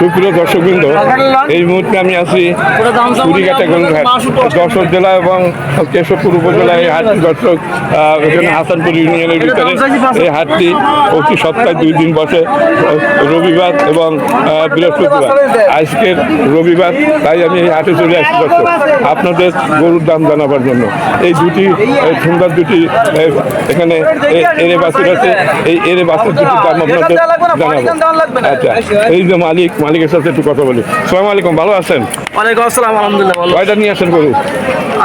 সুপ্রিয় দর্শকবৃন্দ, এই মুহূর্তে আমি আছি কুড়িঘাটা গরুঘাট যশোর জেলা এবং কেশবপুর উপজেলায় হাটটি দর্শক এখানে হাসানপুর ইউনিয়নের ভিতরে এই হাটটি প্রতি সপ্তাহে দুই দিন বসে, রবিবার এবং বৃহস্পতিবার। আজকের রবিবার, তাই আমি এই হাটে চলে আসছি দর্শক। আপনাদের গরুর দাম জানাবার জন্য। এই দুটি সুন্দর দুটি এখানে এরে বাছুর আছে। এই এরে বাছুর দুটি দাম আপনাদের জানাব। আচ্ছা এই যে মালিক মালিকের সাথে একটু কথা বলি। সালাম আলাইকুম ভালো আছেন? ওয়ালাইকুম আসসালাম আলহামদুলিল্লাহ ভালো। কয়টা নিয়ে আসেন গরু?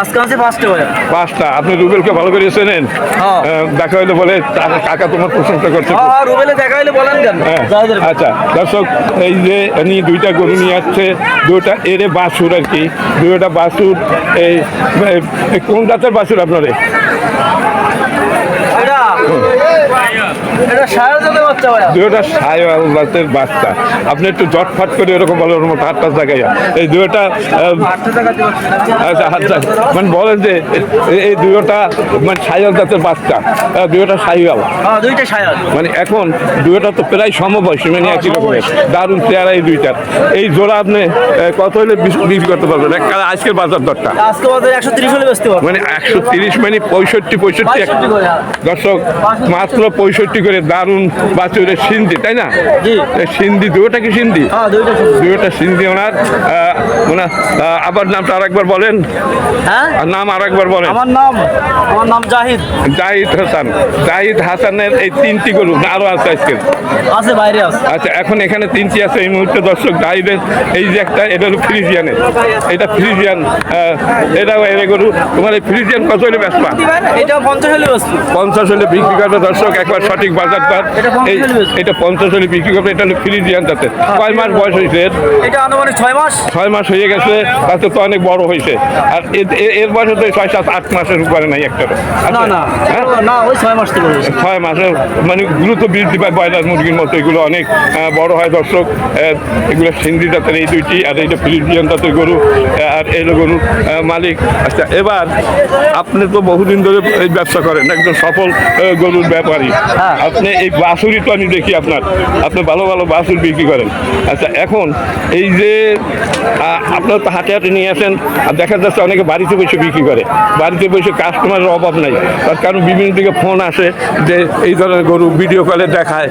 আজকে আছে পাঁচটা ভাইয়া। পাঁচটা। আপনি রুবেলকে ভালো করে চেনেন? হ্যাঁ। আহ, দেখা হইলে বলে কাকা তোমার প্রশংসা করছে হ্যাঁ রুবেলে দেখা হইলে বলেন কেন? হ্যাঁ। আচ্ছা দর্শক এই যে উনি দুইটা গরু নিয়ে আসছে দুটা এরে বাছুর আর কি। দুইটা এই এই কোন জাতের বাসুর আপনারে এটা এটা সারা যাবে ভাইয়া দুইটা জাতের বাচ্চা। আপনি একটু জটফাট করে এরকম বলার মতো হাতটা জায়গায় এই আটটা আচ্ছা মানে বলেন যে এই দুইটা মানে সাইওয়াল জাতের বাচ্চা। আহ, দুইটা সাইওয়াল হ্যাঁ সায়াল মানে এখন দুইটা তো প্রায় সমবয়সী মানে একই রকমের। দারুণ চেহারা এই দুইটার। এই জোড়া আপনি কত হলে বিক্রি করতে পারবেন? আজকের বাজার দরটা। আজকে বাজারে একশো তিরিশ হলে বেচতে পারব। মানে একশো তিরিশ মানে পঁয়ষট্টি পঁয়ষট্টি এক- 65 করে, হ্যাঁ। দর্শক মাত্র পঁয়ষট্টি করে দারুণ বাছুরের সিন্ধি তাই না? সিন্ধি দুটোটা কি সিন্ধি? হ্যাঁ। দুটোটা সিন্ধি। ওনার। আবার নামটা আরেকবার বলেন। হ্যাঁ? আর নাম আরেকবার বলেন। আমার নাম আমার নাম জাহিদ। জাহিদ হাসান। জাহিদ হাসানের এই তিনটি গরু আরও আছে আজকে। আছে বাইরে আছে। আচ্ছা এখন এখানে তিনটি আছে এই মুহূর্তে দর্শক জাহিদের এই যে একটা এটা হলো ফ্রিজিয়ানের। এটা ফ্রিজিয়ান এটাও এর গরু। তোমার এই ফ্রিজিয়ান কত হলে বেসবা এটা পঞ্চাশ হলে বেচবো পঞ্চাশ হলে বিক্রি করবে দর্শক একবার সঠিক বাজার দর। এটা পঞ্চাশ হলে। এটা পঞ্চাশ হলে বিক্রি করবে এটা হলো ফ্রিজিয়ান যাতে কয় মাস বয়স হয়েছে এটা আনুমানিক ছয় মাস। ছয় মাস হয়ে গেছে তাতে তো অনেক বড় হয়েছে। আর এর বয়স তো ছয় সাত আট মাসের উপরে নাই একটা না না। না ওই ছয় মাস ছয় মাসের মানে দ্রুত বৃদ্ধি পায় ব্রয়লার মুরগির মতো। এগুলো অনেক বড় হয় দর্শক। এগুলো সিন্ধি জাতের এই দুইটি আর এইটা ফ্রিজিয়ান জাতের গরু। আর এই গরুর মালিক। আচ্ছা এবার আপনি তো বহুদিন ধরে এই ব্যবসা করেন একজন সফল গরুর ব্যাপারী। হ্যাঁ। আপনি এই বাছুরি তো আমি দেখি আপনার। আপনি ভালো ভালো বাছুর বিক্রি করেন। আচ্ছা এখন এই যে আপনার তো হাটে হাটে নিয়ে আসেন আর দেখা যাচ্ছে অনেকে বাড়িতে বসে বিক্রি করে। বাড়িতে বসে কাস্টমারের অভাব নাই। তার কারণ বিভিন্ন দিকে ফোন আসে যে এই ধরনের গরু ভিডিও কলে দেখায়।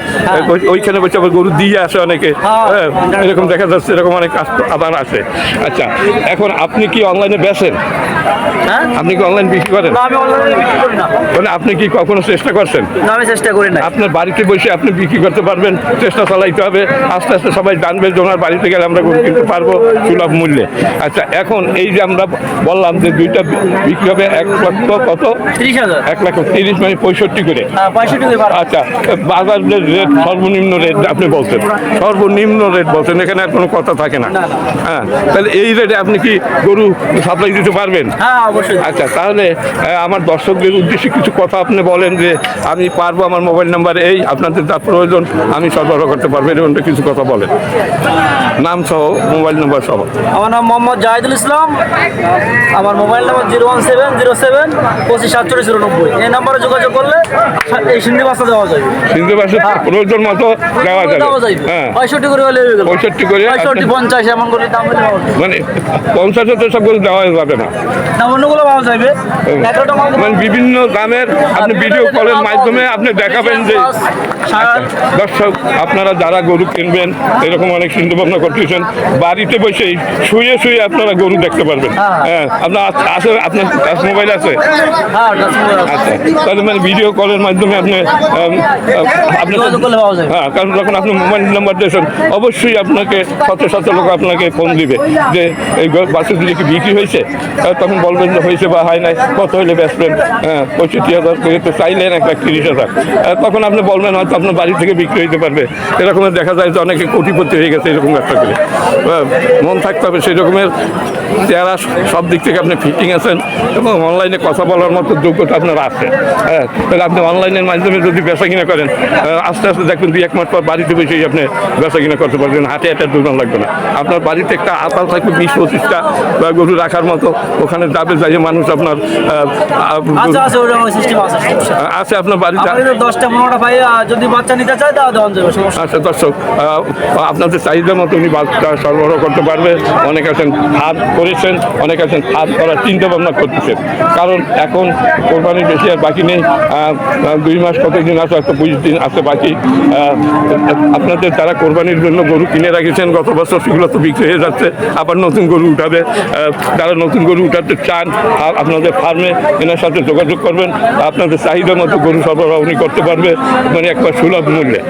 ওইখানে বসে আবার গরু দিয়ে আসে অনেকে। হ্যাঁ। হ্যাঁ, এরকম দেখা যাচ্ছে এরকম অনেক আবার আসে। আচ্ছা এখন আপনি কি অনলাইনে হ্যাঁ? আপনি কি অনলাইন বিক্রি করেন? মানে আপনি কি কখনো চেষ্টা করছেন? আমি চেষ্টা করি না আপনার বাড়িতে বসে আপনি বিক্রি করতে পারবেন চেষ্টা চালাইতে হবে। আস্তে আস্তে সবাই জানবে যে ওনার বাড়িতে গেলে আমরা গরু কিনতে পারব সুলভ মূল্যে। আচ্ছা এখন এই যে আমরা বললাম যে দুইটা বিক্রি হবে এক লক্ষ কত? এক লক্ষ তিরিশ মানে পঁয়ষট্টি করে। হ্যাঁ আচ্ছা বাজার যে রেট সর্বনিম্ন রেট আপনি বলছেন। সর্বনিম্ন রেট বলছেন এখানে আর কোনো কথা থাকে না। হ্যাঁ তাহলে এই রেটে আপনি কি গরু সাপ্লাই দিতে পারবেন? হ্যাঁ আচ্ছা তাহলে আমার দর্শকদের উদ্দেশ্যে কিছু কথা আপনি বলেন যে আমি পারব আমার মোবাইল নাম্বার এই আপনাদের যা প্রয়োজন আমি সরবরাহ করতে পারব এরকম কিছু কথা বলেন নাম সহ মোবাইল নাম্বার সহ। আমার নাম মোহাম্মদ জাহিদুল ইসলাম। আমার mobile number zero one seven zero seven পঁচিশ সাতচল্লিশ নব্বই। এই নাম্বারে যোগাযোগ করলে এই সিন্ধি বাসা দেওয়া যাবে হিন্দু ভাষা প্রয়োজন মতো দেওয়া যাবে। হ্যাঁ। পঁয়ষট্টি করে হলে পঁয়ষট্টি করে পঁয়ষট্টি পঞ্চাশ এমন করে দাম। মানে পঞ্চাশ তো সব গরু দেওয়া যাবে না। অন্যগুলো পাওয়া যাবে মানে বিভিন্ন দামের আপনি ভিডিও কলের মাধ্যমে আপনি দেখাবেন যে সার দর্শক আপনারা যারা গরু কিনবেন এরকম অনেক চিন্তা ভাবনা করতেছেন বাড়িতে বসেই শুয়ে শুয়ে আপনারা গরু দেখতে পারবেন। হ্যাঁ। হ্যাঁ আপনার আছে আপনার টাচ মোবাইল আছে? হ্যাঁ আছে। আচ্ছা তাহলে মানে ভিডিও কলের মাধ্যমে আপনি হ্যাঁ কারণ যখন আপনি মোবাইল নাম্বার দিয়েছেন অবশ্যই আপনাকে শত শত লোক আপনাকে ফোন দিবে যে এই বাসুগুলি কি বিক্রি হয়েছে তখন বলবেন যে হয়েছে বা হয় নাই কত হইলে বেচবেন হ্যাঁ পঁয়ষট্টি হাজার চাইলেন এক লাখ তিরিশ হাজার। তখন আপনি বলবেন হয়তো আপনার বাড়ি থেকে বিক্রি হইতে পারবে। এরকমের দেখা যায় যে অনেকে কোটিপতি হয়ে গেছে এরকম ব্যবসা করে। মন থাকতে হবে সেই রকমের চেহারা সব দিক থেকে আপনি ফিটিং আছেন এবং অনলাইনে কথা বলার মতো যোগ্যতা আপনার আছে। হ্যাঁ তাহলে আপনি অনলাইনের মাধ্যমে যদি বেচা কিনা করেন আস্তে আস্তে দেখবেন দুই এক মাস পর বাড়িতে বসেই আপনি বেচা কিনা করতে পারবেন। হাটে হাটে দোকান লাগবে না। আপনার বাড়িতে একটা আতাল থাকবে বিশ পঁচিশটা বা গরু রাখার মতো ওখানে যাবে যাই মানুষ আপনার আছে আপনার বাড়িতে। দশটা পনেরোটা যদি যদি বাচ্চা নিতে আচ্ছা দর্শক আপনাদের চাহিদা মতো উনি বাচ্চা সরবরাহ করতে পারবে। অনেক আছেন, হাত করেছেন, অনেক আছেন, হাত করার চিন্তা ভাবনা করতেছেন। কারণ এখন কোরবানি বেশি আর বাকি নেই। দুই মাস কতদিন আছে একটা বিশ দিন আছে বাকি। আপনাদের যারা কোরবানির জন্য গরু কিনে রাখেছেন, গত বছর সেগুলো তো বিক্রি হয়ে যাচ্ছে, আবার নতুন গরু উঠাবে। যারা নতুন গরু উঠাতে চান আপনাদের ফার্মে এনার সাথে যোগাযোগ করবেন। আপনাদের চাহিদা মতো গরু সরবরাহ উনি করতে পারবে। মানে একবার সুলভ মূল্যে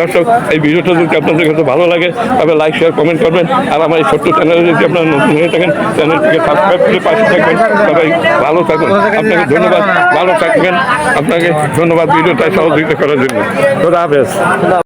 দর্শক, এই ভিডিওটা যদি আপনাদের কাছে ভালো লাগে, তবে লাইক শেয়ার কমেন্ট করবেন। আর আমার এই ছোট্ট চ্যানেলে যদি আপনারা নতুন হয়ে থাকেন চ্যানেলটিকে সাবস্ক্রাইব করে পাশে থাকবেন। সবাই ভালো থাকুন। আপনাকে ধন্যবাদ। ভালো থাকবেন। আপনাকে ধন্যবাদ ভিডিওটা সহযোগিতা করার জন্য। খোদা হাফেজ।